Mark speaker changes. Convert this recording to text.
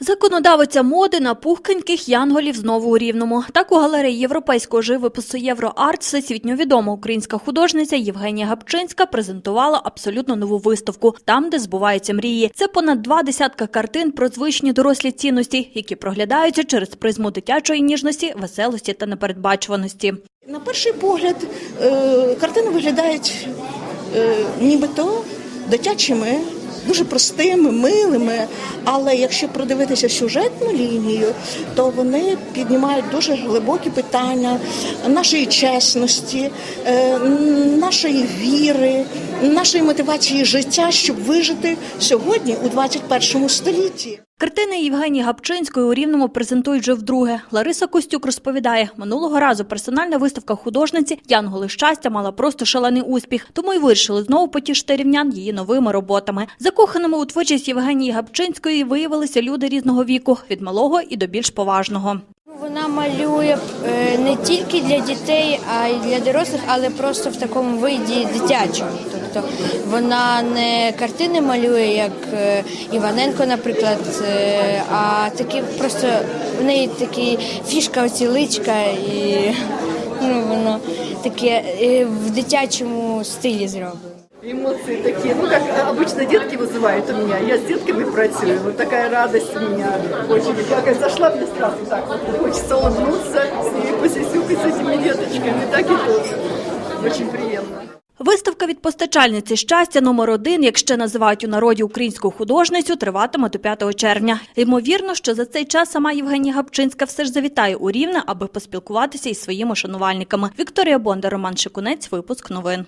Speaker 1: Законодавиця моди на пухкеньких янголів знову у Рівному. Так у галереї європейського живопису «Євроарт» всесвітньо відома українська художниця Євгенія Гапчинська презентувала абсолютно нову виставку «Там, де збуваються мрії». Це понад два десятка картин про звичні дорослі цінності, які проглядаються через призму дитячої ніжності, веселості та непередбачуваності.
Speaker 2: На перший погляд е, картини виглядають е, нібито дитячими, дуже простими, милими. Але якщо продивитися сюжетну лінію, то вони піднімають дуже глибокі питання нашої чесності, е, нашої віри, нашої мотивації життя, щоб вижити сьогодні у 21 столітті.
Speaker 1: Картини Євгенії Гапчинської у Рівному презентують вже вдруге. Лариса Костюк розповідає, минулого разу персональна виставка художниці «Янголи щастя» мала просто шалений успіх, тому й вирішили знову потішити рівнян її новими роботами. Закоханими у творчість Євгенії Гапчинської виявилися люди різного віку, від малого і до більш поважного.
Speaker 3: Вона малює е, не тільки для дітей, а й для дорослих, але просто в такому виді дитячому. Тобто вона не картини малює, як е, Іваненко, наприклад, е, а такі просто в неї такі фішка, оці личка, і ну, воно таке в дитячому стилі зроблено.
Speaker 4: Эмоции такие, ну как обычно детки вызывают у меня. Я с детками працюю, вот такая радость у меня очень. Как я зашла мне сразу так, вот хочется улыбнуться, с ними посисюкать с этими деточками, так и тоже. Очень приємно.
Speaker 1: Виставка від постачальниці щастя номер один, як ще називають у народі українську художницю, триватиме до 5 червня. Ймовірно, що за цей час сама Євгенія Гапчинська все ж завітає у Рівне, аби поспілкуватися із своїми шанувальниками. Вікторія Бондар, Роман Шикунець, випуск новин.